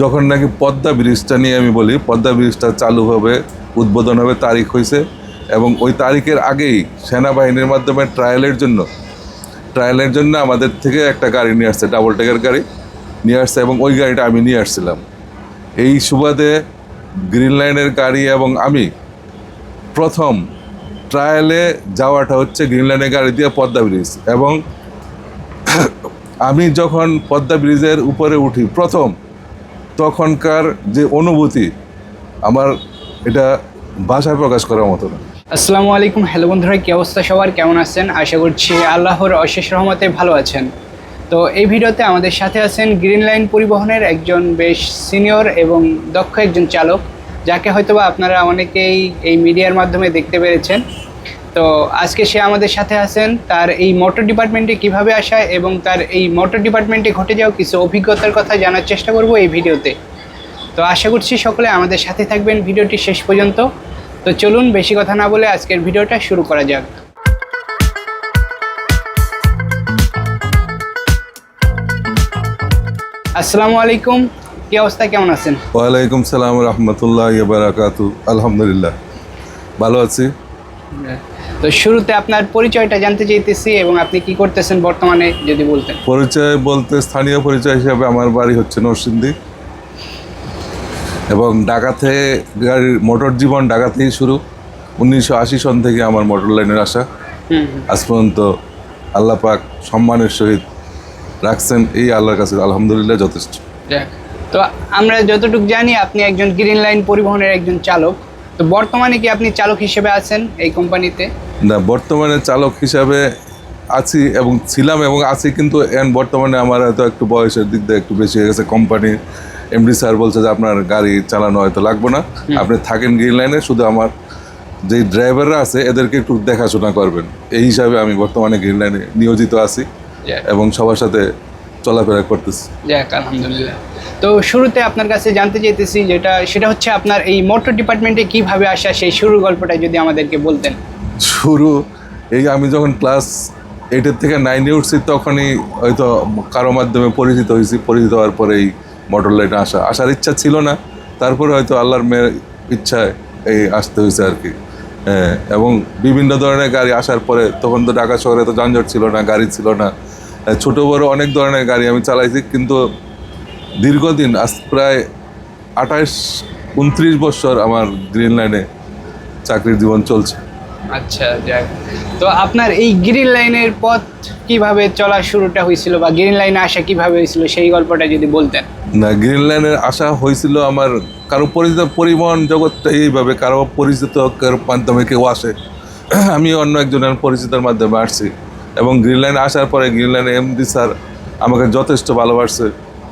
যখন নাকি পদ্মা ব্রিজটা নিয়ে আমি বলি, পদ্মা ব্রিজটা চালু হবে, উদ্বোধন হবে তারিখ হয়েছে এবং ওই তারিখের আগেই সেনাবাহিনীর মাধ্যমে ট্রায়ালের জন্য ট্রায়ালের জন্য আমাদের থেকে একটা গাড়ি নিয়ে আসছে ডাবল টেকের গাড়ি নিয়ে আসছে এবং ওই গাড়িটা আমি নিয়ে আসছিলাম। এই সুবাদে গ্রিন লাইনের গাড়ি এবং আমি প্রথম ট্রায়ালে যাওয়াটা হচ্ছে গ্রিন লাইনের গাড়ি দিয়ে পদ্মা ব্রিজ এবং আমি যখন পদ্মা ব্রিজের উপরে উঠি প্রথম তখনকার যে অনুভূতি, আমার এটা ভাষায় প্রকাশ করার মতো না। আসসালামু আলাইকুম। হ্যালো বন্ধুরা, কী অবস্থা সবার? কেমন আছেন? আশা করছি আল্লাহর অশেষ রহমতে ভালো আছেন। তো এই ভিডিওতে আমাদের সাথে আছেন গ্রিন লাইন পরিবহনের একজন বেশ সিনিয়র এবং দক্ষ একজন চালক, যাকে হয়তোবা আপনারা অনেকেই এই মিডিয়ার মাধ্যমে দেখতে পেরেছেন। তো আজকে সে আমাদের সাথে আছেন। তার এই মোটর ডিপার্টমেন্টে কীভাবে আসা এবং তার এই মোটর ডিপার্টমেন্টে ঘটে যাওয়া কিছু অভিজ্ঞতার কথা জানার চেষ্টা করব এই ভিডিওতে। তো আশা করছি সকলে আমাদের সাথে থাকবেন ভিডিওটি শেষ পর্যন্ত। তো চলুন বেশি কথা না বলে আজকের ভিডিওটা শুরু করা যাক। আসসালামু আলাইকুম। কি অবস্থা? কেমন আছেন? ওয়ালাইকুম সালাম রহমতুল্লাহ বারাকাতু। আলহামদুলিল্লাহ। ভালো আছি? তো শুরুতে আপনার পরিচয়টা জানতে চাইতেছি এবং আপনি কি করতেছেন বর্তমানে যদি বলতেন। পরিচয় বলতে স্থানীয় পরিচয় হিসাবে আমার বাড়ি হচ্ছে নরসিংদী। এবং ঢাকাতে গাড়ির মোটর জীবন ঢাকাতেই শুরু। উনিশশো আশি সন থেকে আমার মোটর লাইনের আসা। আজ পর্যন্ত আল্লাহ পাক সম্মানের সহিত রাখছেন এই আল্লাহর কাছে আলহামদুলিল্লাহ যথেষ্ট। তো আমরা যতটুকু জানি আপনি একজন গ্রিন লাইন পরিবহনের একজন চালক। তো বর্তমানে কি আপনি চালক হিসেবে আছেন এই কোম্পানিতে? না বর্তমানে চালক হিসাবে আছি এবং ছিলাম এবং আছি কিন্তু এখন বর্তমানে আমার হয়তো একটু বয়সের দিক দিয়ে একটু বেশি হয়ে গেছে। কোম্পানি এমডি স্যার বলছে যে আপনার গাড়ি চালানো হয়তো লাগবে না। আপনি থাকেন গ্রিন লাইনে শুধু আমার যে ড্রাইভাররা আছে এদেরকে একটু দেখাশোনা করবেন। এই হিসাবে আমি বর্তমানে গ্রিন লাইনে নিয়োজিত আছি এবং সবার সাথে চলাফেরা করতেছি। যাক আলহামদুলিল্লাহ। তো শুরুতে আপনার কাছে জানতে চাইতেছি যেটা সেটা হচ্ছে আপনার এই মোটর ডিপার্টমেন্টে কীভাবে আসা সেই শুরুর গল্পটা যদি আমাদেরকে বলতেন। শুরু। এই আমি যখন ক্লাস এইটের থেকে নাইনে উঠছি, তখনই হয়তো কারও মাধ্যমে পরিচিত হয়েছি। পরিচিত হওয়ার পরে এই মোটর লাইনে আসা। আসার ইচ্ছা ছিল না। তারপরে হয়তো আল্লাহর মেয়ের ইচ্ছায় এই আসতে হয়েছে আর কি। হ্যাঁ এবং বিভিন্ন ধরনের গাড়ি আসার পরে, তখন তো ঢাকা শহরে তো যানজট ছিল না, গাড়ি ছিল না। ছোটো ছোট বড় অনেক ধরনের গাড়ি আমি চালাইছি, কিন্তু দীর্ঘদিন, আজ প্রায় আঠাশ, উনত্রিশ বছর আমার গ্রিন লাইনে চাকরির জীবন চলছে। আচ্ছা যাক। তো আপনার এই গ্রিন লাইনের পথ কীভাবে চলা শুরুটা হয়েছিল বা গ্রিন লাইনে আসা কীভাবে হয়েছিল, সেই গল্পটা যদি বলতেন। না, গ্রিন লাইনের আসা হয়েছিল আমার কারও পরিচিত পরিবহন জগৎটা এইভাবে, কারও পরিচিত মাধ্যমে কেউ আসে। আমি অন্য একজনের পরিচিতের মাধ্যমে আসছি। এবং গ্রিন লাইনে আসার পরে গ্রিন লাইনে এমডি স্যার আমাকে যথেষ্ট ভালোবাসছে,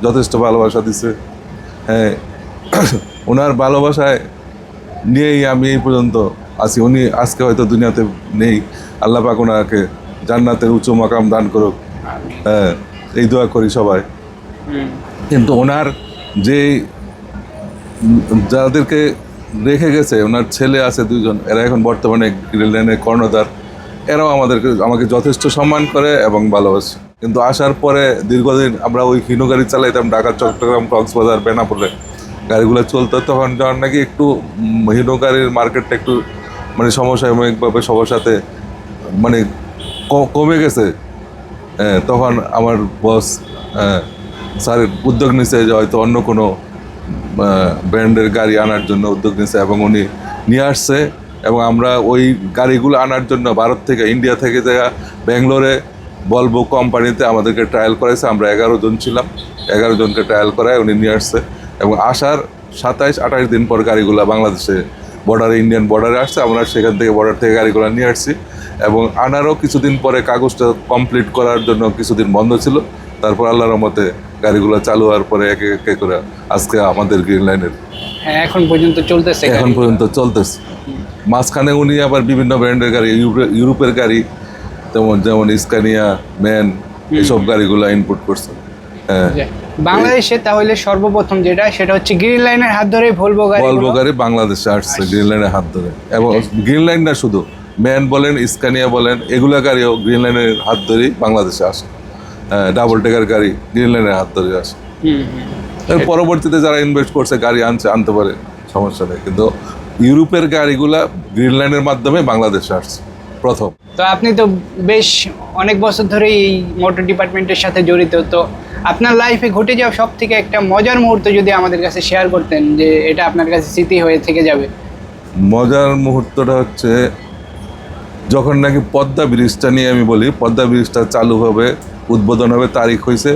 যথেষ্ট ভালোবাসা দিছে। হ্যাঁ ওনার ভালোবাসায় নিয়েই আমি এই পর্যন্ত আছি উনি আজকে হয়তো দুনিয়াতে নেই। আল্লাহ পাক ওনাকে জান্নাতের উঁচু মাকাম দান করুক। হ্যাঁ এই দোয়া করি সবাই। কিন্তু ওনার যে যাদেরকে রেখে গেছে, ওনার ছেলে আছে দুজন এরা এখন বর্তমানে গ্রিন লাইনের কর্ণধার। এরাও আমাদেরকে, আমাকে যথেষ্ট সম্মান করে এবং ভালোবাসে। কিন্তু আসার পরে দীর্ঘদিন আমরা ওই হিনো গাড়ি চালাইতাম, ঢাকা, চট্টগ্রাম, কক্সবাজার বেনাপুরে গাড়িগুলো চলতো, তখন যখন নাকি একটু হিনো গাড়ির মার্কেটটা একটু মানে সমসাময়িকভাবে সবার সাথে মানে কমে গেছে। তখন আমার বস স্যার উদ্যোগ নিছে যে হয়তো অন্য কোনো ব্র্যান্ডের গাড়ি আনার জন্য উদ্যোগ নিছে এবং উনি নিয়ে আসছে এবং আমরা ওই গাড়িগুলো আনার জন্য ভারত থেকে, ইন্ডিয়া থেকে যে ব্যাঙ্গালোরে বলব কোম্পানিতে আমাদেরকে ট্রায়াল করাইছে। আমরা এগারো জন ছিলাম। এগারো জনকে ট্রায়াল করায় উনি নিয়ে আসছে এবং আসার সাতাইশ আঠাশ দিন পর গাড়িগুলো বাংলাদেশে বর্ডারে ইন্ডিয়ান বর্ডারে আসছে আমরা সেখান থেকে বর্ডার থেকে গাড়িগুলো নিয়ে আসছি। এবং আনারও কিছুদিন পরে কাগজটা কমপ্লিট করার জন্য কিছুদিন বন্ধ ছিল। তারপর আল্লাহর মতে গাড়িগুলো চালু হওয়ার পরে একে একে করে আজকে আমাদের গ্রিন লাইনের হ্যাঁ এখন পর্যন্ত চলতেছে এখন পর্যন্ত চলতেছে। মাঝখানে উনি আবার বিভিন্ন ব্র্যান্ডের গাড়ি ইউরো- ইউরোপের গাড়ি যেমন যেমন স্কানিয়া ম্যান এইসব গাড়িগুলো ইনপুট করছে। হ্যাঁ। বাংলাদেশে তাহলে সর্বপ্রথম যেটা সেটা হচ্ছে গ্রিন লাইনের হাত ধরে ভলভো গাড়ি ভলভো গাড়ি বাংলাদেশে আসছে গ্রিন লাইনের হাত ধরে। এবং গ্রিন লাইন না শুধু ম্যান বলেন স্কানিয়া বলেন এগুলা গাড়িও গ্রিন লাইনের হাত ধরেই বাংলাদেশে আসে। ডাবল টেকার গাড়ি গ্রিন লাইনের হাত ধরে আসে। এর পরবর্তীতে যারা ইনভেস্ট করছে গাড়ি আনছে আনতে পারে সমস্যা নেই। কিন্তু ইউরোপের গাড়িগুলা গ্রিনল্যান্ডের মাধ্যমে বাংলাদেশে আসছে প্রথম। তো আপনি তো বেশ অনেক বছর ধরেই এই মোটর ডিপার্টমেন্টের সাথে জড়িত। তো আপনার লাইফে ঘটে যাওয়া সব থেকে একটা মজার মুহূর্ত যদি আমাদের কাছে শেয়ার করতেন যে এটা আপনার কাছে স্মৃতি হয়ে থেকে যাবে। মজার মুহূর্তটা হচ্ছে যখন নাকি পদ্মা ব্রিজটা নিয়ে আমি বলি, পদ্মা ব্রিজটা চালু হবে, উদ্বোধন হবে তারিখ হয়েছে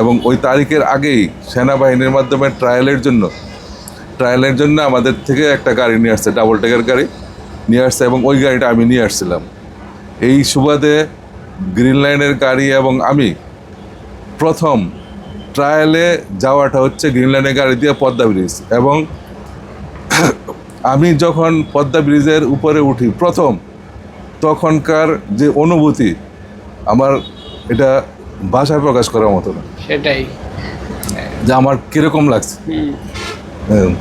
এবং ওই তারিখের আগেই সেনাবাহিনীর মাধ্যমে ট্রায়ালের জন্য ট্রায়ালের জন্য আমাদের থেকে একটা গাড়ি নিয়ে আসছে ডাবল টেকার গাড়ি নিয়ে আসছে এবং ওই গাড়িটা আমি নিয়ে আসছিলাম। এই সুবাদে গ্রিন লাইনের গাড়ি এবং আমি প্রথম ট্রায়ালে যাওয়াটা হচ্ছে গ্রিন লাইনের গাড়ি দিয়ে পদ্মা ব্রিজ এবং আমি যখন পদ্মা ব্রিজের উপরে উঠি প্রথম তখনকার যে অনুভূতি আমার এটা ভাষায় প্রকাশ করার মতো না। সেটাই। যে আমার কীরকম লাগছে। হ্যাঁ।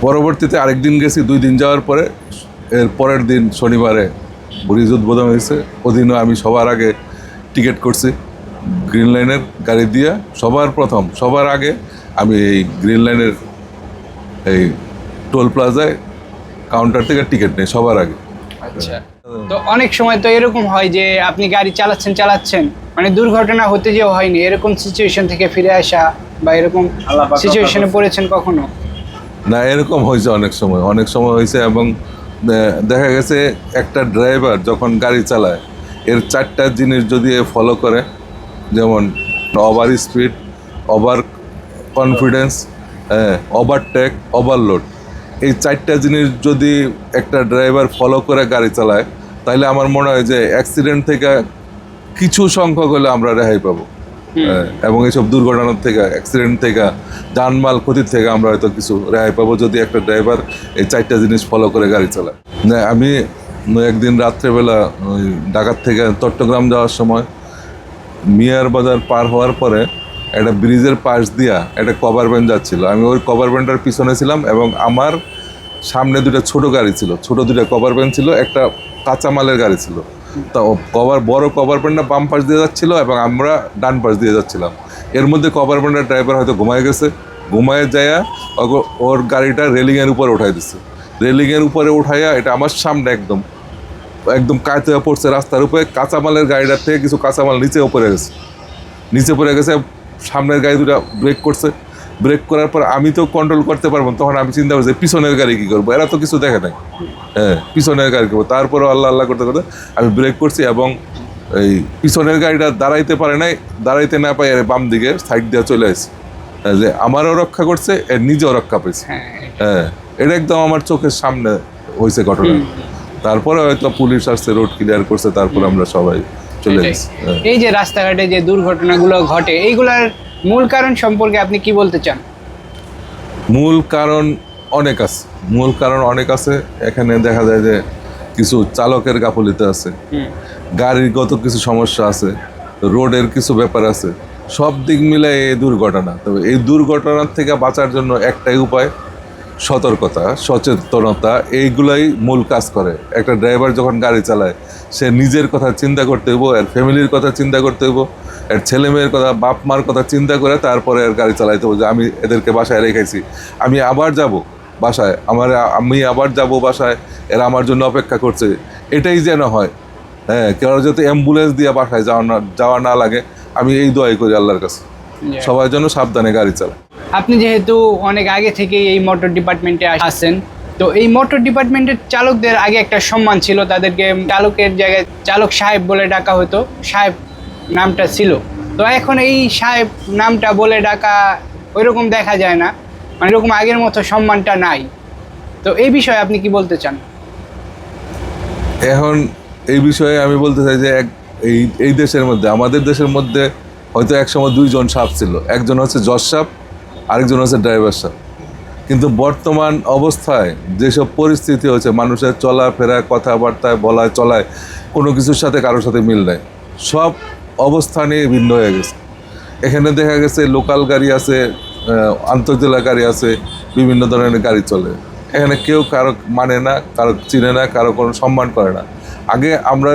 পরবর্তীতে আরেকদিন গেছি দুই দিন যাওয়ার পরে এর পরের দিন শনিবারে ব্রিজ উদ্বোধন হয়েছে। ওদিনও আমি সবার আগে টিকিট করছি। গ্রিন লাইনের গাড়ি দিয়ে সবার প্রথম সবার আগে আমি এই গ্রিন লাইনের এই টোল প্লাজায় কাউন্টার থেকে টিকিট নেই সবার আগে। আচ্ছা। তো অনেক সময় তো এরকম হয় যে আপনি গাড়ি চালাচ্ছেন চালাচ্ছেন মানে দুর্ঘটনা হতে যে হয়নি। এরকম সিচুয়েশন থেকে ফিরে আসা বা এরকম সিচুয়েশনে পড়েছেন কখনো? না এরকম হয়েছে অনেক সময়। অনেক সময় হয়েছে এবং দেখা গেছে একটা ড্রাইভার যখন গাড়ি চালায়, এর চারটা জিনিস যদি ফলো করে, যেমন over speed over confidence overtake overload এই চারটা জিনিস যদি একটা ড্রাইভার ফলো করে গাড়ি চালায়, তাহলে আমার মনে হয় যে অ্যাক্সিডেন্ট থেকে কিছু সংখ্যক হলে আমরা রেহাই পাবো। এবং এইসব দুর্ঘটনার থেকে অ্যাক্সিডেন্ট থেকে, যানমাল ক্ষতির থেকে আমরা হয়তো কিছু রেহাই পাবো যদি একটা ড্রাইভার এই চারটা জিনিস ফলো করে গাড়ি চালায়। না, আমি একদিন রাত্রেবেলা, ওই ঢাকার থেকে চট্টগ্রাম যাওয়ার সময় মিয়ার বাজার পার হওয়ার পরে একটা ব্রিজের পাশ দিয়া একটা কভার ভ্যান যাচ্ছিল। আমি ওই কভার ভ্যানটার পিছনে ছিলাম এবং আমার সামনে দুটো ছোট গাড়ি ছিল। ছোট দুটো কভার ভ্যান ছিল, একটা কাঁচামালের গাড়ি ছিল। তা কভার বড় কভার ভ্যানটা বাম পাশ দিয়ে যাচ্ছিল এবং আমরা ডান পাশ দিয়ে যাচ্ছিলাম। এর মধ্যে কভার ভ্যানটার ড্রাইভার হয়তো ঘুমায় গেছে। ঘুমায় যায়া ওর গাড়িটা রেলিংয়ের উপরে উঠাই দিচ্ছে রেলিংয়ের উপরে উঠাইয়া এটা আমার সামনে একদম একদম হয়ে পড়ছে রাস্তার উপরে। কাঁচামালের গাড়িটার থেকে কিছু কাঁচামাল নিচে পড়ে গেছে। নিচে পড়ে গেছে, সামনের গাড়ি দুটা ব্রেক করছে। ব্রেক করার পর আমি তো কন্ট্রোল করতে পারব তখন আমি চিন্তা করছি পিছনের গাড়ি কী করব? এরা তো কিছু দেখে নাই। হ্যাঁ পিছনের গাড়ি করব? তারপরে আল্লাহ আল্লাহ করতে করতে আমি ব্রেক করছি এবং এই পিছনের গাড়িটা দাঁড়াইতে পারে নাই দাঁড়াইতে না পাই বাম দিকে সাইড দিয়ে চলে আসছে। হ্যাঁ, যে আমারও রক্ষা করছে এর নিজেও রক্ষা পেয়েছে। হ্যাঁ হ্যাঁ। এটা একদম আমার চোখের সামনে হয়েছে ঘটনা। তারপরে হয়তো পুলিশ আসছে রোড ক্লিয়ার করছে তারপর আমরা সবাই চলে হ্যাঁ। এই যে রাস্তাঘাটে যে দুর্ঘটনাগুলো ঘটে এইগুলার মূল কারণ সম্পর্কে আপনি কি বলতে চান? মূল কারণ অনেক আছে। মূল কারণ অনেক আছে। এখানে দেখা যায় যে কিছু চালকের গাফলিতে আছে। গাড়িগত কিছু সমস্যা আছে। রোডের কিছু ব্যাপার আছে। সব দিক মিলে এই দুর্ঘটনা। তবে এই দুর্ঘটনার থেকে বাঁচার জন্য একটাই উপায় সতর্কতা সচেতনতা এইগুলাই মূল কাজ করে। একটা ড্রাইভার যখন গাড়ি চালায় সে নিজের কথা চিন্তা করতে হইব আর ফ্যামিলির কথা চিন্তা করতে হইব। এর ছেলে মেয়ের কথা বাপ মার কথা চিন্তা করে তারপরে এর গাড়ি চালাইতে হবে যে আমি এদেরকে বাসায় রেখেছি। আমি আবার যাব বাসায়। আমার আমি আবার যাব বাসায়। এরা আমার জন্য অপেক্ষা করছে। এটাই যেন হয়। হ্যাঁ কেউ যাতে অ্যাম্বুলেন্স দিয়ে বাসায় যাওয়া না যাওয়া না লাগে আমি এই দোয়াই করি আল্লাহর কাছে। সবার জন্য সাবধানে গাড়ি চালায়। আপনি যেহেতু অনেক আগে থেকেই এই মোটর ডিপার্টমেন্টে আছেন তো এই মোটর ডিপার্টমেন্টের চালকদের আগে একটা সম্মান ছিল। তাদেরকে চালকের জায়গায় চালক সাহেব বলে ডাকা হতো। সাহেব নামটা ছিল। তো এখন এই সাহেব নামটা বলে ডাকা ওইরকম দেখা যায় না। মানে এরকম আগের মতো সম্মানটা নাই। তো এই বিষয়ে আপনি কি বলতে চান? এখন এই বিষয়ে আমি বলতে চাই যে এক এই এই দেশের মধ্যে, আমাদের দেশের মধ্যে হয়তো একসময় দুইজন সাপ ছিল। একজন হচ্ছে জজ সাপ, আরেকজন হচ্ছে ড্রাইভার সাপ। কিন্তু বর্তমান অবস্থায় যেসব পরিস্থিতি হচ্ছে মানুষের চলাফেরা কথাবার্তায় বলায় চলায় কোনো কিছুর সাথে কারোর সাথে মিল নাই। সব অবস্থানই ভিন্ন হয়ে গেছে। এখানে দেখা গেছে লোকাল গাড়ি আছে আন্তর্জেলা গাড়ি আছে, বিভিন্ন ধরনের গাড়ি চলে। এখানে কেউ কারও মানে না, কারও চিনে না, কারও কোনো সম্মান করে না। আগে আমরা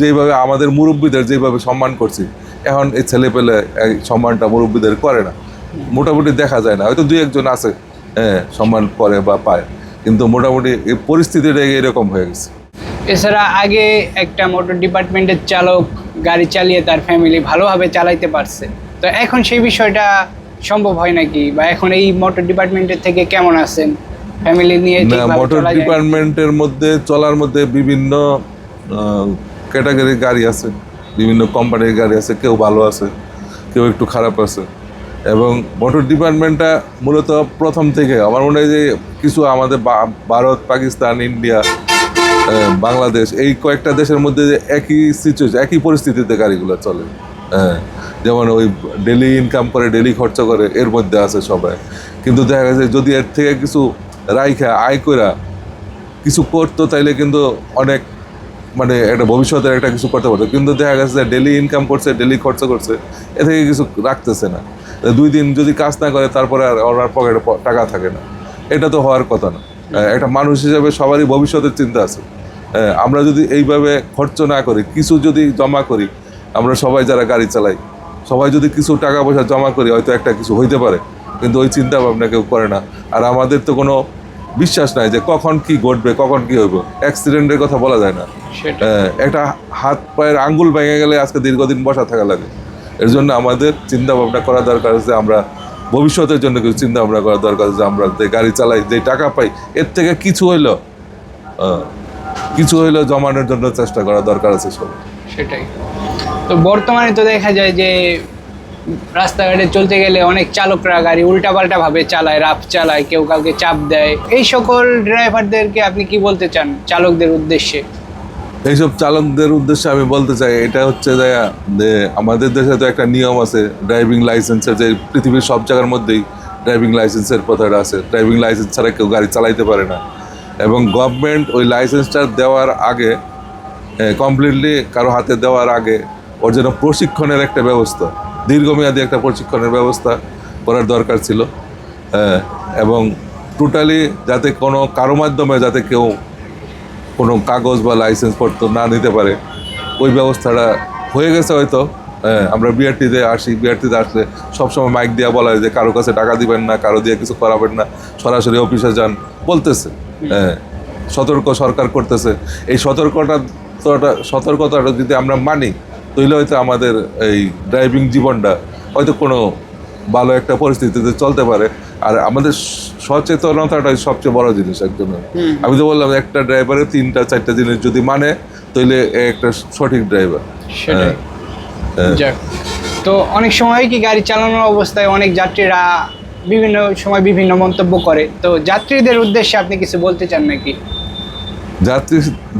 যেভাবে আমাদের মুরব্বীদের যেভাবে সম্মান করছি, এখন এই ছেলে পেলে এই সম্মানটা মুরব্বীদের করে না। মোটামুটি দেখা যায় না, হয়তো দুই একজন আছে হ্যাঁ সম্মান করে বা পায়। কিন্তু মোটামুটি এই পরিস্থিতিটা এরকম হয়ে গেছে। এছাড়া আগে একটা মোটর ডিপার্টমেন্টের চালক গাড়ি চালিয়ে তার ফ্যামিলি ভালোভাবে চালাইতে পারছে। তো এখন সেই বিষয়টা সম্ভব হয় নাকি? বা এখন এই মোটর ডিপার্টমেন্টের থেকে কেমন আছেন? ফ্যামিলি নিয়ে মোটর ডিপার্টমেন্টের মধ্যে চলার মধ্যে বিভিন্ন ক্যাটাগরির গাড়ি আছে। বিভিন্ন কোম্পানির গাড়ি আছে কেউ ভালো আছে কেউ একটু খারাপ আছে। এবং মোটর ডিপার্টমেন্টটা মূলত প্রথম থেকে আমার মনে হয় যে কিছু আমাদের ভারত পাকিস্তান ইন্ডিয়া বাংলাদেশ, এই কয়েকটা দেশের মধ্যে একই সিচুয়েশন একই পরিস্থিতিতে গাড়িগুলো চলে। হ্যাঁ যেমন ওই ডেলি ইনকাম করে ডেলি খরচা করে, এর মধ্যে আছে সবাই। কিন্তু দেখা গেছে যদি এর থেকে কিছু রাইখা, আয় কইরা কিছু করতো, তাইলে কিন্তু অনেক মানে একটা ভবিষ্যতের একটা কিছু করতে পারতো। কিন্তু দেখা গেছে যে ডেলি ইনকাম করছে ডেলি খরচা করছে, এ থেকে কিছু রাখতেছে না। দুই দিন যদি কাজ না করে, তারপরে আর ওনার পকেটে টাকা থাকে না। এটা তো হওয়ার কথা না। একটা মানুষ হিসাবে সবারই ভবিষ্যতের চিন্তা আছে। আমরা যদি এইভাবে খরচ না করি কিছু যদি জমা করি আমরা সবাই যারা গাড়ি চালাই সবাই যদি কিছু টাকা পয়সা জমা করি হয়তো একটা কিছু হইতে পারে কিন্তু ওই চিন্তা ভাবনা কেউ করে না। আর আমাদের তো কোনো বিশ্বাস নাই যে কখন কি ঘটবে কখন কি হইব অ্যাক্সিডেন্টের কথা বলা যায় না। একটা হাত পায়ের আঙ্গুল ভেঙে গেলে আজকে দীর্ঘদিন বসা থাকা লাগে। এর জন্য আমাদের চিন্তা ভাবনা করা দরকার আছে আমরা ভবিষ্যতের জন্য কিছু চিন্তা ভাবনা করা দরকার যে আমরা যে গাড়ি চালাই যে টাকা পাই এর থেকে কিছু হইল কিছু হইল জমানোর জন্য চেষ্টা করা দরকার আছে সব। সেটাই। তো বর্তমানে তো দেখা যায় যে রাস্তাঘাটে চলতে গেলে অনেক চালকরা গাড়ি উল্টাপাল্টা ভাবে চালায় রাফ চালায় কেউ কাউকে চাপ দেয়। এই সকল ড্রাইভারদেরকে আপনি কি বলতে চান চালকদের উদ্দেশ্যে? এইসব চালকদের উদ্দেশ্যে আমি বলতে চাই এটা হচ্ছে যে যে আমাদের দেশে তো একটা নিয়ম আছে ড্রাইভিং লাইসেন্সের যে পৃথিবীর সব জায়গার মধ্যেই ড্রাইভিং লাইসেন্সের কথাটা আছে। ড্রাইভিং লাইসেন্স ছাড়া কেউ গাড়ি চালাইতে পারে না। এবং গভর্নমেন্ট ওই লাইসেন্সটা দেওয়ার আগে কমপ্লিটলি কারও হাতে দেওয়ার আগে ওর জন্য প্রশিক্ষণের একটা ব্যবস্থা দীর্ঘমেয়াদী একটা প্রশিক্ষণের ব্যবস্থা করার দরকার ছিল। এবং টোটালি যাতে কোনো কারও মাধ্যমে যাতে কেউ কোনো কাগজ বা লাইসেন্স পত্র না নিতে পারে ওই ব্যবস্থাটা হয়ে গেছে হয়তো। হ্যাঁ, আমরা বিআরটিতে আসি বিআরটিতে আসলে সবসময় মাইক দিয়ে বলা হয় যে কারও কাছে টাকা দিবেন না কারও দিয়ে কিছু করাবেন না সরাসরি অফিসে যান বলতেছে। হ্যাঁ সতর্ক সরকার করতেছে। এই সতর্কতা তোটা- সতর্কতাটা যদি আমরা মানি তাহলে হয়তো আমাদের এই ড্রাইভিং জীবনটা হয়তো কোনো ভালো একটা পরিস্থিতিতে চলতে পারে। আর আমাদের সচেতনতাটাই সবচেয়ে বড় জিনিস একজনের আমি তো বললাম একটা ড্রাইভারের তিনটা চারটা জিনিস যদি মানে তাহলে একটা সঠিক ড্রাইভার সেটাই। হ্যাঁ। তো অনেক সময় কি গাড়ি চালানোর অবস্থায় অনেক যাত্রীরা বিভিন্ন সময় বিভিন্ন মন্তব্য করে। তো যাত্রীদের উদ্দেশ্যে আপনি কিছু বলতে চান নাকি? যাত্রী,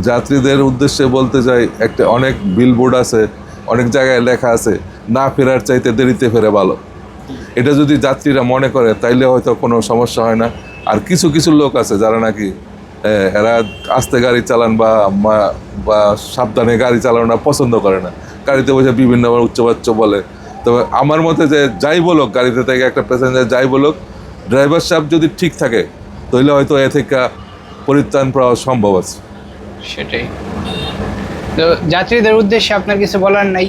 যাত্রীদের উদ্দেশ্যে বলতে চাই, একটা অনেক বিলবোর্ড আছে, অনেক জায়গায় লেখা আছে, না ফেরার চাইতে দেরিতে ফেরে ভালো। এটা যদি যাত্রীরা মনে করে, তাইলে হয়তো কোনো সমস্যা হয় না। আর কিছু কিছু লোক আছে যারা নাকি এরা আস্তে গাড়ি চালান বা বা সাবধানে গাড়ি চালানো পছন্দ করে না। গাড়িতে বসে বিভিন্ন উচ্চবাচ্য বলে তবে আমার মতে যে যাই বলুক গাড়িতে থেকে একটা প্যাসেঞ্জার যাই বলুক ড্রাইভার সাহেব যদি ঠিক থাকে তাহলে হয়তো এ থেকে পরিত্রাণ পাওয়া সম্ভব আছে। সেটাই। তো যাত্রীদের উদ্দেশ্যে আপনার কিছু বলার নাই?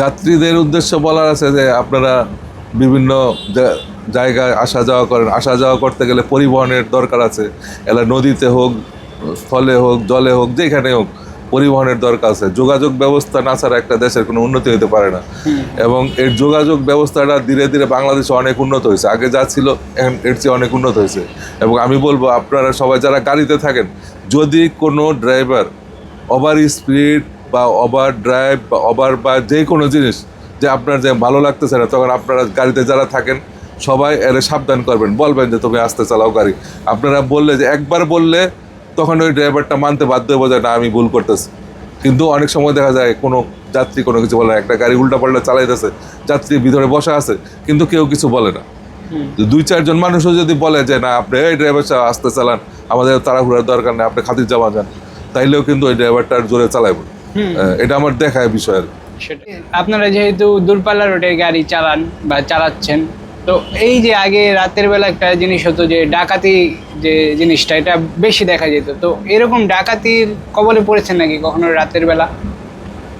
যাত্রীদের উদ্দেশ্য বলার আছে যে আপনারা বিভিন্ন জায়গায় আসা যাওয়া করেন। আসা যাওয়া করতে গেলে পরিবহনের দরকার আছে। এলা নদীতে হোক স্থলে হোক জলে হোক যেখানে হোক। পরিবহনের দরকার আছে। যোগাযোগ ব্যবস্থা না ছাড়া একটা দেশের কোনো উন্নতি হতে পারে না। এবং এর যোগাযোগ ব্যবস্থাটা ধীরে ধীরে বাংলাদেশে অনেক উন্নত হয়েছে। আগে যা ছিল, এখন এর চেয়ে অনেক উন্নত হয়েছে। এবং আমি বলব, আপনারা সবাই যারা গাড়িতে থাকেন, যদি কোনো ড্রাইভার ওভার স্পিড বা ওভার ড্রাইভ বা ওভার বা যে কোনো জিনিস যে আপনার যে ভালো লাগতেছে না, তখন আপনারা গাড়িতে যারা থাকেন, সবাই এর সাবধান করবেন। বলবেন যে, তুমি আসতে চালাও গাড়ি। আপনারা বললে যে, একবার বললে তখন ওই ড্রাইভারটা মানতে বাধ্য হয়ে যায় না আমি ভুল করতেছি। কিন্তু অনেক সময় দেখা যায় কোনো যাত্রী কোনো কিছু বলে না। একটা গাড়ি উল্টা পাল্টা চালাইতেছে যাত্রী ভিতরে বসা আছে কিন্তু কেউ কিছু বলে না। দুই চারজন মানুষও যদি বলে যে না আপনি এই ড্রাইভার সাহেব আসতে চালান আমাদের তাড়াহুড়ার দরকার নেই আপনি খাতির জামা যান তাইলেও কিন্তু ওই ড্রাইভারটার জোরে চালাইব। এটা আমার দেখায় বিষয় আর কি। আপনারা যেহেতু দূরপাল্লা রোডের গাড়ি চালান বা চালাচ্ছেন তো এই যে আগে রাতের বেলা একটা জিনিস হতো যে ডাকাতি যে জিনিসটা এটা বেশি দেখা যেত। তো এরকম ডাকাতির কবলে পড়েছেন নাকি কখনো রাতের বেলা?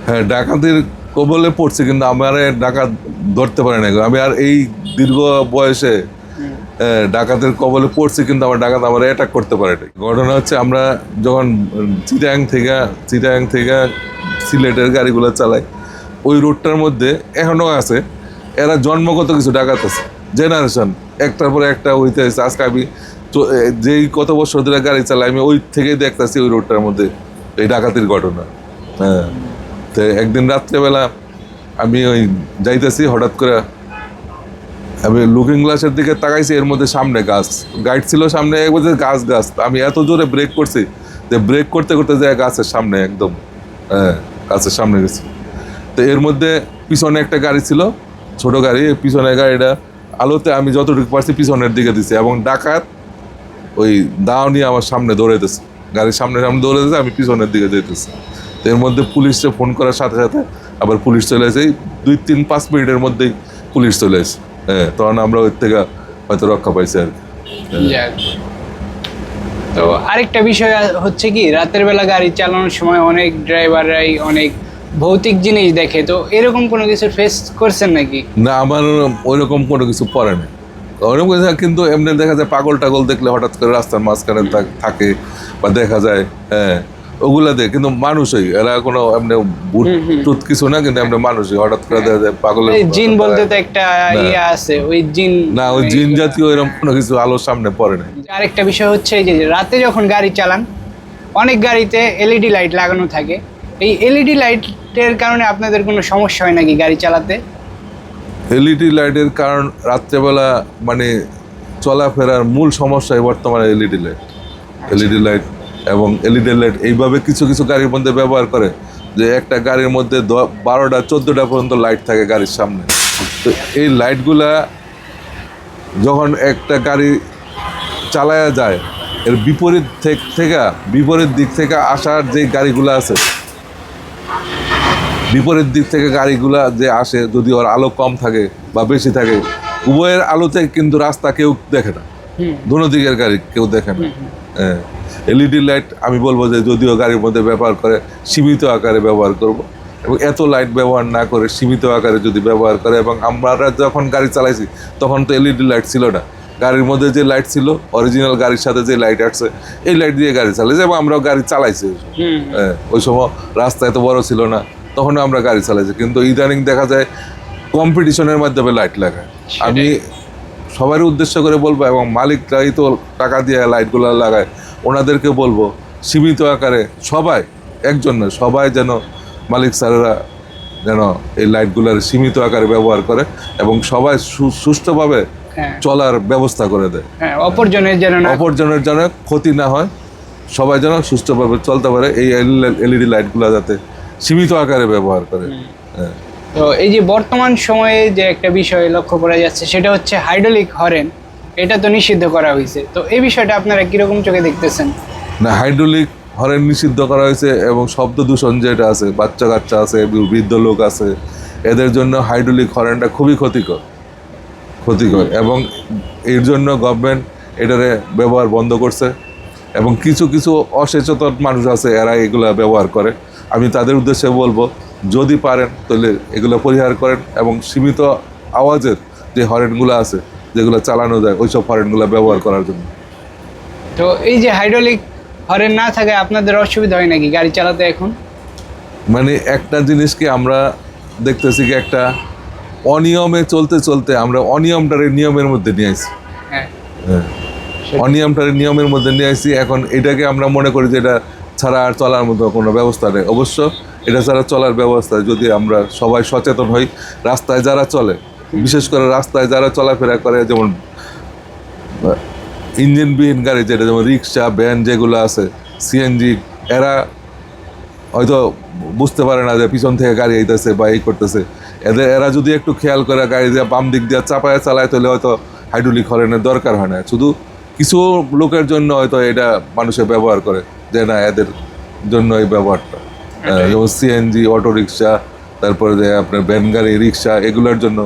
হ্যাঁ ডাকাতির কবলে পড়ছে কিন্তু আমার ডাকাত ধরতে পারে না আমি আর এই দীর্ঘ বয়সে ডাকাতের কবলে পড়ছি কিন্তু আমার ডাকাত আমার অ্যাটাক করতে পারে। ঘটনা হচ্ছে আমরা যখন চিটাং থেকে চিটাং থেকে সিলেটের গাড়িগুলো চালাই ওই রোডটার মধ্যে এখনও আছে এরা জন্মগত কিছু ডাকাত আছে। জেনারেশন, একটার পর একটা হইতে আছে। আজকে আমি যেই কত বছর ধরে গাড়ি চালাই, আমি ওই থেকেই দেখতেছি ওই রোডটার মধ্যে, এই ডাকাতির ঘটনা। হ্যাঁ। তো একদিন রাত্রেবেলা আমি ওই যাইতেছি, হঠাৎ করে আমি লুকিং গ্লাসের দিকে তাকাইছি, এর মধ্যে সামনে গাছ। গাইড ছিল সামনে, এক একবার গাছ গাছ। আমি এত জোরে ব্রেক করছি যে ব্রেক করতে করতে যায় গাছের সামনে একদম। হ্যাঁ গাছের সামনে গেছি। তো এর মধ্যে পিছনে একটা গাড়ি ছিল, ছোট গাড়ি, পিছনে গাড়িটা আলোতে আমি যতটুকু পারছি পিছনের দিকে দিছি এবং ডাকাত ওই দাও নিয়ে আমার সামনে দৌড়ে দৌড়াইতেছে। গাড়ির সামনে সামনে দৌড়াইতেছে, আমি পিছনের দিকে যেতেছি তো এর মধ্যে পুলিশে ফোন করার সাথে সাথে আবার পুলিশ চলে আসে। দুই, তিন, পাঁচ মিনিটের মধ্যেই পুলিশ চলে আসে। হ্যাঁ তখন আমরা ওই থেকে হয়তো রক্ষা পাইছি আর কি। তো আরেকটা বিষয় হচ্ছে কি, রাতের বেলা গাড়ি চালানোর সময় অনেক ড্রাইভাররাই অনেক ভৌতিক জিনিস দেখে তো এরকম কোনো কিছু ফেস করছেন নাকি? না আমার ওইরকম কোনো কিছু পড়ে না ওরকম কিছু কিন্তু এমনি দেখা যায় পাগল টাগল দেখলে হঠাৎ করে রাস্তার মাঝখানে থাকে বা দেখা যায় হ্যাঁ ওগুলা দেখ। কিন্তু মানুষই এরা কোনো এমনি ভূত টুত কিছু না কিন্তু এমনি মানুষই হঠাৎ করে দেখা যায় পাগলের এই জিন বলতে তো একটা ইয়ে আছে ওই জিন না ওই জিন জাতীয় এরকম কোনো কিছু আলোর সামনে পড়ে না আরেকটা বিষয় হচ্ছে যে রাতে যখন গাড়ি চালান অনেক গাড়িতে এলইডি লাইট লাগানো থাকে। এই এলইডি লাইটের কারণে আপনাদের কোনো সমস্যা হয় নাকি গাড়ি চালাতে? এলইডি লাইটের কারণ রাত্রেবেলা মানে চলাফেরার মূল সমস্যাই বর্তমানে এলইডি লাইট এলইডি লাইট এবং এলইডি লাইট এইভাবে কিছু কিছু গাড়ির মধ্যে ব্যবহার করে যে একটা গাড়ির মধ্যে বারোটা চোদ্দোটা পর্যন্ত লাইট থাকে গাড়ির সামনে। তো এই লাইটগুলা যখন একটা গাড়ি চালায়া যায় এর বিপরীত থেকে বিপরীত দিক থেকে আসার যে গাড়িগুলো আছে বিপরীত দিক থেকে গাড়িগুলা যে আসে যদি ওর আলো কম থাকে বা বেশি থাকে উভয়ের আলোতে কিন্তু রাস্তা কেউ দেখে না। দুনো দিকের গাড়ি কেউ দেখে না। হ্যাঁ। এলইডি লাইট আমি বলব যে যদিও গাড়ির মধ্যে ব্যবহার করে সীমিত আকারে ব্যবহার করব এবং এত লাইট ব্যবহার না করে সীমিত আকারে যদি ব্যবহার করে এবং আমরা যখন গাড়ি চালাইছি তখন তো এলইডি লাইট ছিল না। গাড়ির মধ্যে যে লাইট ছিল অরিজিনাল গাড়ির সাথে যে লাইট আসছে এই লাইট দিয়ে গাড়ি চালাইছি এবং আমরাও গাড়ি চালাইছি। হ্যাঁ, ওই সময় রাস্তা এত বড় ছিল না। তখন আমরা গাড়ি চালাইছি কিন্তু ইদানিং দেখা যায় কম্পিটিশনের মাধ্যমে লাইট লাগায় আমি সবার উদ্দেশ্য করে বলব এবং মালিকরাই তো টাকা দিয়ে লাইটগুলো লাগায় ওনাদেরকে বলব সীমিত আকারে সবাই একজন নয় সবাই যেন মালিক স্যারেরা যেন এই লাইটগুলোর সীমিত আকারে ব্যবহার করে এবং সবাই সুষ্ঠুভাবে হ্যাঁ। চলার ব্যবস্থা করে দেয়। হ্যাঁ অপরজনের যেন অপরজনের যেন ক্ষতি না হয় সবাই যেন সুস্থভাবে চলতে পারে এই এলইডি লাইটগুলো যাতে সীমিত আকারে ব্যবহার করে। হ্যাঁ। তো এই যে বর্তমান সময়ে যে একটা বিষয় লক্ষ্য করা যাচ্ছে সেটা হচ্ছে হাইড্রোলিক হরেন এটা তো নিষিদ্ধ করা হয়েছে। তো এই বিষয়টা আপনারা কীরকম চোখে দেখতেছেন? না হাইড্রোলিক হরেন নিষিদ্ধ করা হয়েছে এবং শব্দ দূষণ যেটা আছে বাচ্চা কাচ্চা আছে বৃদ্ধ লোক আছে এদের জন্য হাইড্রোলিক হরেনটা খুবই ক্ষতিকর। ক্ষতিকর। এবং এর জন্য গভর্নমেন্ট এটারে ব্যবহার বন্ধ করছে। এবং কিছু কিছু অসচেতন মানুষ আছে এরা এগুলা ব্যবহার করে। আমি তাদের উদ্দেশ্যে বলব যদি পারেন তাহলে এগুলো পরিহার করেন এবং সীমিত আওয়াজের যে হরেনগুলো আছে যেগুলো চালানো যায় ওইসব হরেনগুলো ব্যবহার করার জন্য। তো এই যে হাইড্রোলিক হরেন না থাকে আপনাদের অসুবিধা হয় নাকি গাড়ি চালাতে এখন? মানে একটা জিনিসকে আমরা দেখতেছি কি একটা অনিয়মে চলতে চলতে আমরা অনিয়মটারে নিয়মের মধ্যে নিয়ে আসি হ্যাঁ। হ্যাঁ। অনিয়মটারে নিয়মের মধ্যে নিয়ে আসি এখন এটাকে আমরা মনে করি যে এটা ছাড়া আর চলার মতো কোনো ব্যবস্থা নেই। অবশ্য এটা ছাড়া চলার ব্যবস্থা, যদি আমরা সবাই সচেতন হই, রাস্তায় যারা চলে, বিশেষ করে রাস্তায় যারা চলাফেরা করে, যেমন ইঞ্জিনবিহীন গাড়ি যেটা, যেমন রিক্সা, ভ্যান যেগুলো আছে সিএনজি এরা হয়তো বুঝতে পারে না যে পিছন থেকে গাড়ি আইতেছে বা এই করতেছে। এদের, এরা যদি একটু খেয়াল করে গাড়ি দিয়ে বাম দিক দিয়ে চাপায় চালায়, তাহলে হয়তো হাইড্রোলিক হরেনের দরকার হয় না। শুধু কিছু লোকের জন্য হয়তো এটা মানুষে ব্যবহার করে। যে না এদের জন্য এই ব্যবহারটা। যেমন সিএনজি অটো রিক্সা তারপরে যে আপনার ভ্যান গাড়ি রিক্সা এগুলোর জন্য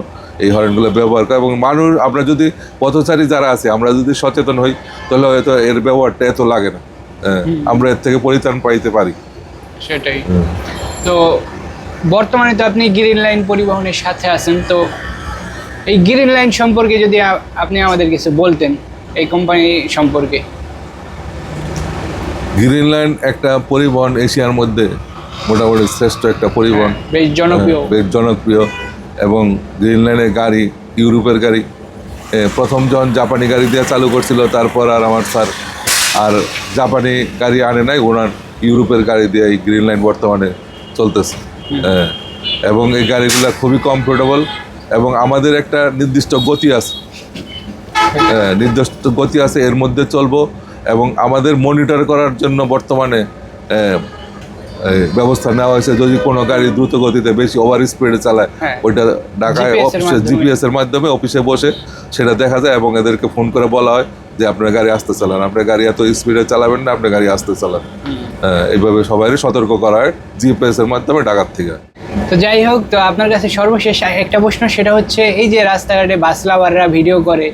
এই হরেনগুলো ব্যবহার করে। এবং মানুষ আমরা যদি পথচারী যারা আছে আমরা যদি সচেতন হই তাহলে হয়তো এর ব্যবহারটা এত লাগে না। আমরা এর থেকে পরিত্রাণ পাইতে পারি। সেটাই। তো বর্তমানে তো আপনি গ্রিন লাইন পরিবহনের সাথে আছেন তো এই গ্রিন লাইন সম্পর্কে যদি আপনি আমাদের কিছু বলতেন এই কোম্পানি সম্পর্কে। গ্রিনল্যান্ড একটা পরিবহন এশিয়ার মধ্যে মোটামুটি শ্রেষ্ঠ একটা পরিবহন। বেশ জনপ্রিয়। হ্যাঁ, বেশ জনপ্রিয়। এবং গ্রিনল্যান্ডের গাড়ি ইউরোপের গাড়ি এ, প্রথম যখন জাপানি গাড়ি দিয়ে চালু করছিল তারপর আর আমার স্যার আর জাপানি গাড়ি আনে নাই ওনার ইউরোপের গাড়ি দিয়ে এই গ্রিনল্যান্ড বর্তমানে চলতেছে। হ্যাঁ, এবং এই গাড়িগুলো খুবই কমফোর্টেবল এবং আমাদের একটা নির্দিষ্ট গতি আছে। হ্যাঁ, নির্দিষ্ট গতি আছে এর মধ্যে চলবো। এবং আমাদের মনিটর করার জন্য বর্তমানে ব্যবস্থা নেওয়া হয়েছে। যদি কোনো গাড়ি দ্রুত গতিতে বেশি ওভার স্পিডে চালায় হ্যাঁ। ওইটা ঢাকায় অফিসে। জিপিএস এর মাধ্যমে। অফিসে বসে সেটা দেখা যায় এবং এদেরকে ফোন করে বলা হয় যে আপনার গাড়ি আসতে চালান। আপনার গাড়ি এত স্পিডে চালাবেন না আপনার গাড়ি আসতে চালান। এইভাবে সবাই সতর্ক করা হয় জিপিএস এর মাধ্যমে ঢাকার থেকে। তো যাই হোক তো আপনার কাছে সর্বশেষ একটা প্রশ্ন সেটা হচ্ছে এই যে রাস্তাঘাটে বাস লাভাররা ভিডিও করে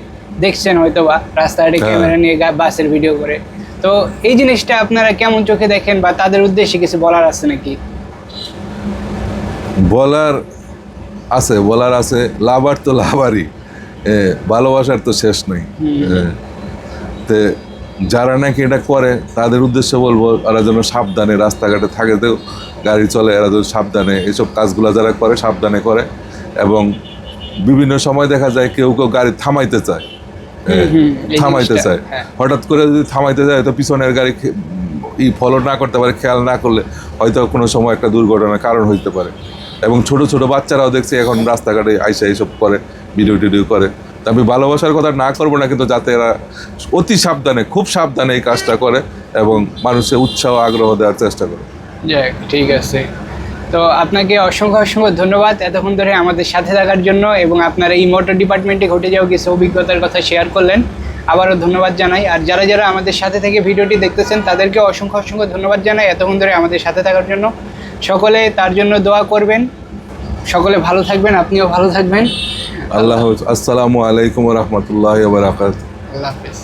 দেখছেন হয়তো বা রাস্তাঘাটে। ক্যামেরা নিয়ে বাসের ভিডিও করে। তো এই জিনিসটা আপনারা কেমন চোখে দেখেন বা তাদের উদ্দেশ্যে কিছু বলার আছে নাকি? বলার আছে বলার আছে লাভার তো লাভারই। ভালোবাসার তো শেষ নেই। তে যারা নাকি এটা করে তাদের উদ্দেশ্যে বলব এরা যেন সাবধানে রাস্তাঘাটে থাকে তো গাড়ি চলে এরা যেন সাবধানে এইসব কাজগুলো যারা করে সাবধানে করে। এবং বিভিন্ন সময় দেখা যায় কেউ কেউ গাড়ি থামাইতে চায়। থামাইতে চায়। হ্যাঁ। হঠাৎ করে যদি থামাইতে যায় তো পিছনের গাড়ি ই ফলো না করতে পারে খেয়াল না করলে হয়তো কোনো সময় একটা দুর্ঘটনার কারণ হইতে পারে। এবং ছোট ছোট বাচ্চারাও দেখছি এখন রাস্তাঘাটে আইসা এইসব করে ভিডিও টিডিও করে। তা আমি ভালোবাসার কথা না করব না কিন্তু যাতে এরা অতি সাবধানে খুব সাবধানে এই কাজটা করে এবং মানুষের উৎসাহ আগ্রহ দেওয়ার চেষ্টা করে। ঠিক আছে। তো আপনাকে অসংখ্য অসংখ্য ধন্যবাদ এতক্ষণ ধরে আমাদের সাথে থাকার জন্য এবং আপনার এই মোটর ডিপার্টমেন্টে ঘটে যাওয়া কিছু অভিজ্ঞতার কথা শেয়ার করলেন। আবারও ধন্যবাদ জানাই। আর যারা যারা আমাদের সাথে থেকে ভিডিওটি দেখতেছেন তাদেরকে অসংখ্য অসংখ্য ধন্যবাদ জানাই এতক্ষণ ধরে আমাদের সাথে থাকার জন্য। সকলে তার জন্য দোয়া করবেন। সকলে ভালো থাকবেন আপনিও ভালো থাকবেন। আল্লাহ আসসালামু আলাইকুম রহমতুল্লাহ আল্লাহ হাফেজ।